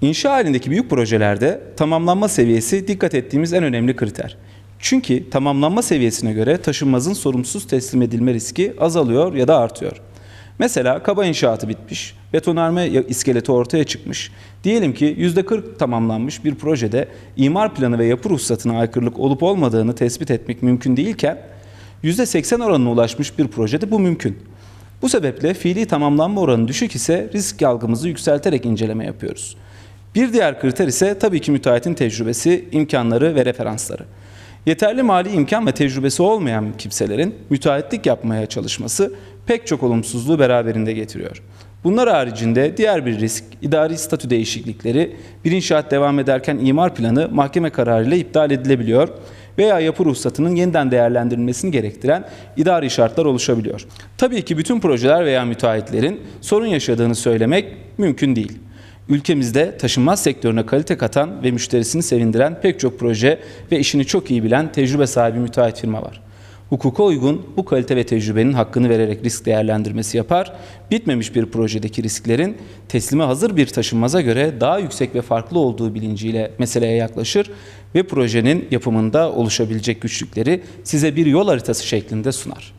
İnşa halindeki büyük projelerde tamamlanma seviyesi dikkat ettiğimiz en önemli kriter. Çünkü tamamlanma seviyesine göre taşınmazın sorumsuz teslim edilme riski azalıyor ya da artıyor. Mesela kaba inşaatı bitmiş, betonarme iskeleti ortaya çıkmış. Diyelim ki %40 tamamlanmış bir projede imar planı ve yapı ruhsatına aykırılık olup olmadığını tespit etmek mümkün değilken %80 oranına ulaşmış bir projede bu mümkün. Bu sebeple fiili tamamlanma oranı düşük ise risk algımızı yükselterek inceleme yapıyoruz. Bir diğer kriter ise tabii ki müteahhitin tecrübesi, imkanları ve referansları. Yeterli mali imkan ve tecrübesi olmayan kimselerin müteahhitlik yapmaya çalışması pek çok olumsuzluğu beraberinde getiriyor. Bunlar haricinde diğer bir risk, idari statü değişiklikleri, bir inşaat devam ederken imar planı mahkeme kararıyla iptal edilebiliyor veya yapı ruhsatının yeniden değerlendirilmesini gerektiren idari şartlar oluşabiliyor. Tabii ki bütün projeler veya müteahhitlerin sorun yaşadığını söylemek mümkün değil. Ülkemizde taşınmaz sektörüne kalite katan ve müşterisini sevindiren pek çok proje ve işini çok iyi bilen tecrübe sahibi müteahhit firma var. Hukuka uygun bu kalite ve tecrübenin hakkını vererek risk değerlendirmesi yapar, bitmemiş bir projedeki risklerin teslime hazır bir taşınmaza göre daha yüksek ve farklı olduğu bilinciyle meseleye yaklaşır ve projenin yapımında oluşabilecek güçlükleri size bir yol haritası şeklinde sunar.